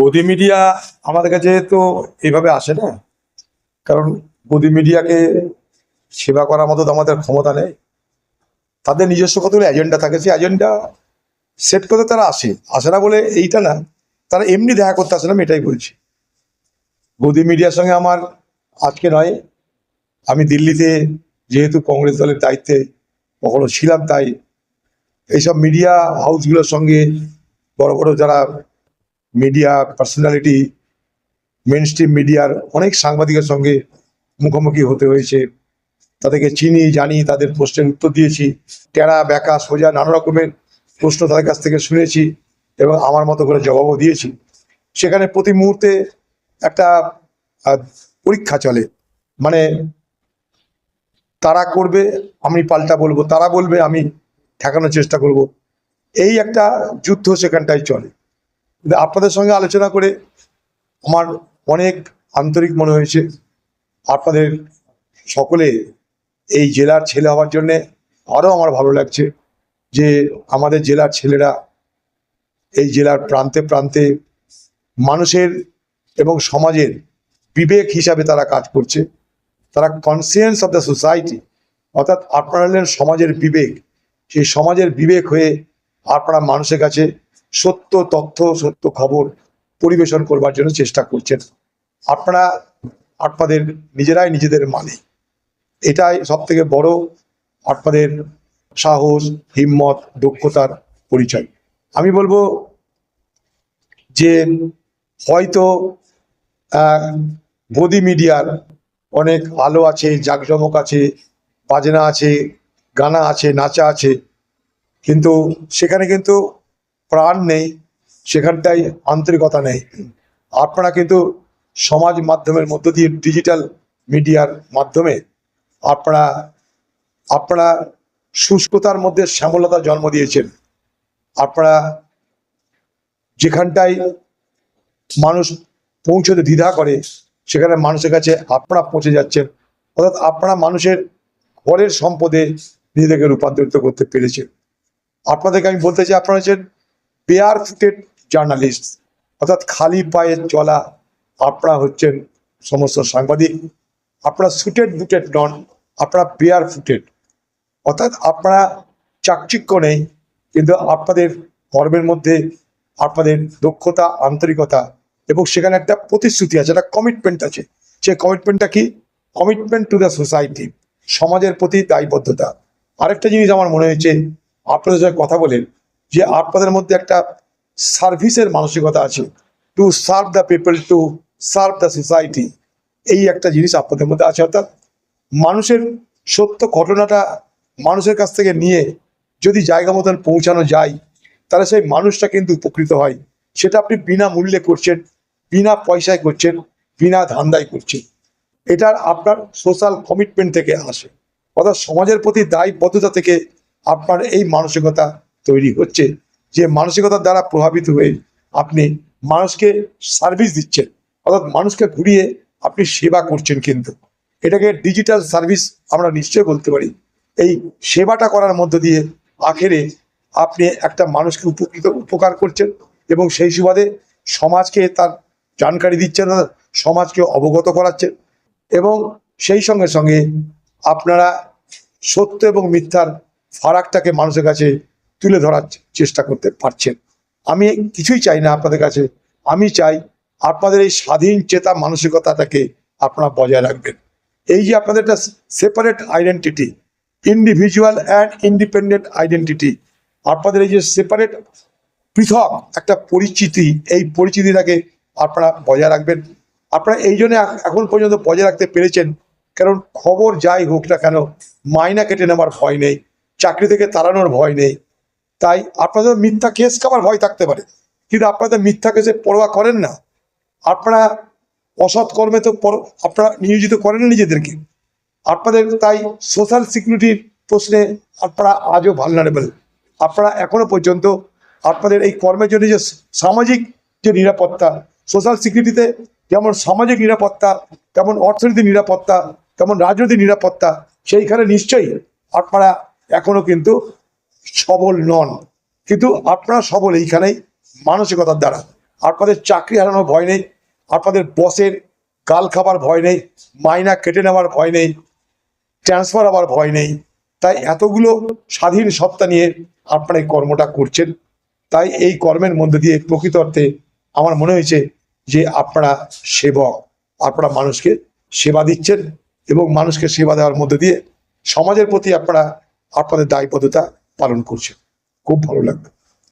গদি মিডিয়া আমাদের কাছে তো এইভাবে আসে না। কারণ গদি মিডিয়াকে সেবা করার মতো তো আমাদের ক্ষমতা নেই। তাদের নিজস্ব কতগুলো এজেন্ডা থাকে, সেই এজেন্ডা সেট করতে তারা আসে। আসে না বলে এইটা না, তারা এমনি দেখা করতে আসে না, আমি এটাই বলছি। গদি মিডিয়ার সঙ্গে আমার আজকে নয়, আমি দিল্লিতে যেহেতু কংগ্রেস দলের দায়িত্বে, কখনো ছিলাম তাই, এইসব মিডিয়া হাউসগুলোর সঙ্গে বড় বড় যারা মিডিয়া পার্সোনালিটি মেন স্ট্রিম মিডিয়ার অনেক সাংবাদিকের সঙ্গে মুখোমুখি হতে হয়েছে। তাদেরকে চিনি, জানি, তাদের প্রশ্নের উত্তর দিয়েছি। টেরা, ব্যাকা, সোজা, নানা রকমের প্রশ্ন তাদের কাছ থেকে শুনেছি এবং আমার মতো করে জবাবও দিয়েছি। সেখানে প্রতি মুহূর্তে একটা পরীক্ষা চলে। মানে তারা করবে, আমি পাল্টা বলব, তারা বলবে, আমি ঠেকানোর চেষ্টা করব। এই একটা যুদ্ধ সেখানটায় চলে। কিন্তু আপনাদের সঙ্গে আলোচনা করে আমার অনেক আন্তরিক মনে হয়েছে। আপনাদের সকলে এই জেলার ছেলে হওয়ার জন্যে আরও আমার ভালো লাগছে যে আমাদের জেলার ছেলেরা এই জেলার প্রান্তে প্রান্তে মানুষের এবং সমাজের বিবেক হিসাবে তারা কাজ করছে। তারা কনসিয়েন্স অফ দ্য সোসাইটি অর্থাৎ আপনারা সমাজের বিবেক। সেই সমাজের বিবেক হয়ে আপনারা মানুষের কাছে সত্য তথ্য, সত্য খবর পরিবেশন করবার জন্য চেষ্টা করছেন। আপনারা, আপনাদের নিজেরাই নিজেদের মানে এটাই সব থেকে বড় আপনাদের সাহস, হিম্মত, দক্ষতার পরিচয়। আমি বলব যে হয়তো বদি মিডিয়ার অনেক আলো আছে, জাঁকজমক আছে, বাজনা আছে, গানা আছে, নাচা আছে, কিন্তু সেখানে কিন্তু প্রাণ নেই, সেখানটায় আন্তরিকতা নেই। আপনারা কিন্তু সমাজ মাধ্যমের মধ্য দিয়ে ডিজিটাল মিডিয়ার মাধ্যমে আপনারা আপনারা শুষ্কতার মধ্যে শ্যামলতা জন্ম দিয়েছেন। আপনারা যেখানটায় মানুষ পৌঁছতে দ্বিধা করে, সেখানে মানুষের কাছে আপনারা পৌঁছে যাচ্ছেন। অর্থাৎ আপনারা মানুষের ঘরের সম্পদে নিজেদেরকে রূপান্তরিত করতে পেরেছেন। আপনাদেরকে আমি বলতে চাই, আপনারা হচ্ছেন পেয়ার ফুটেড জার্নালিস্ট অর্থাৎ খালি পায়ে চলা আপনারা হচ্ছেন সমস্ত সাংবাদিক। আপনারা সুটেড বুটেড নন, আপনারা পেয়ার ফুটেড অর্থাৎ আপনারা চাকচিক্য নেই, কিন্তু আপনাদের কর্মের মধ্যে আপনাদের দক্ষতা, আন্তরিকতা এবং সেখানে একটা প্রতিশ্রুতি আছে, একটা কমিটমেন্ট আছে। সেই কমিটমেন্টটা কি? কমিটমেন্ট টু দ্য সোসাইটি সমাজের প্রতি দায়বদ্ধতা। আরেকটা জিনিস আমার মনে হয়েছে আপনাদের সঙ্গে কথা বলেন যে আপনাদের মধ্যে একটা সার্ভিসের মানসিকতা আছে to serve the people to serve the society এই একটা জিনিস আপনাদের মধ্যে আছে। অর্থাৎ মানুষের সত্য ঘটনাটা মানুষের কাছ থেকে নিয়ে যদি জায়গা মতন পৌঁছানো যায়, তাহলে সেই মানুষটা কিন্তু উপকৃত হয়। সেটা আপনি বিনা মূল্যে করছেন, বিনা পয়সায় করছেন, বিনা ধান্দায় করছেন। এটার আপনার সোশ্যাল কমিটমেন্ট থেকে আসে। অর্থাৎ সমাজের প্রতি দায়বদ্ধতা থেকে আপনার এই মানসিকতা তৈরি হচ্ছে, যে মানসিকতার দ্বারা প্রভাবিত হয়ে আপনি মানুষকে সার্ভিস দিচ্ছেন, অর্থাৎ মানুষকে ঘুরিয়ে আপনি সেবা করছেন কিন্তু। এটাকে ডিজিটাল সার্ভিস আমরা নিশ্চয়ই বলতে পারি। এই সেবাটা করার মধ্য দিয়ে আখেরে আপনি একটা মানুষকে উপকৃত, উপকার করছেন এবং সেই সুবাদে সমাজকে তার জানকারি দিচ্ছেন সমাজকে অবগত করাচ্ছেন এবং সেই সঙ্গে সঙ্গে আপনারা সত্য এবং মিথ্যার ফারাকটাকে মানুষের কাছে তুলে ধরার চেষ্টা করতে পারছেন। আমি কিছুই চাই না আপনাদের কাছে। আমি চাই আপনাদের এই স্বাধীন চেতা মানসিকতাটাকে আপনারা বজায় রাখবেন। এই যে আপনাদের একটা separate identity individual and independent identity আপনাদের এই যে সেপারেট পৃথক একটা পরিচিতি, এই পরিচিতিটাকে আপনারা বজায় রাখবেন। আপনারা এই জন্য এখন পর্যন্ত বজায় রাখতে পেরেছেন। কারণ খবর যাই হোক না কেন, মাইনা কেটে নেওয়ার ভয় নেই, চাকরি থেকে তাড়ানোর ভয় নেই। তাই আপনাদের মিথ্যা কেস খাবার ভয় থাকতে পারে। কিন্তু আপনাদের মিথ্যা কেসে পরোয়া করেন না। আপনারা অসৎ কর্মে তো আপনারা নিয়োজিত করেন নিজেদেরকে। আপনাদের তাই সোশ্যাল সিকিউরিটির প্রশ্নে আপনারা আজও ভালনারেবল আপনারা এখনও পর্যন্ত আপনাদের এই কর্মের জন্য যে সামাজিক যে নিরাপত্তা সোশ্যাল সিকিউরিটিতে যেমন সামাজিক নিরাপত্তা, তেমন অর্থনৈতিক নিরাপত্তা, তেমন রাজনৈতিক নিরাপত্তা, সেইখানে নিশ্চয়ই আপনারা এখনও কিন্তু সবল নন। কিন্তু আপনারা সবল এইখানেই মানসিকতার দ্বারা। আপনাদের চাকরি হারানোর ভয় নেই, আপনাদের বসের গাল খাবার ভয় নেই, মাইনা কেটে নেওয়ার ভয় নেই ট্রান্সফার হওয়ার ভয় নেই। তাই এতগুলো স্বাধীন সত্তা নিয়ে আপনারা এই কর্মটা করছেন। তাই এই কর্মের মধ্যে দিয়ে প্রকৃত অর্থে আমার মনে হয়েছে যে আপনারা সেবক, আপনারা মানুষকে সেবা দিচ্ছেন এবং মানুষকে সেবা দেওয়ার মধ্যে দিয়ে সমাজের প্রতি আপনারা, আপনাদের দায়বদ্ধতা পালন করছে। খুব ভালো লাগবে।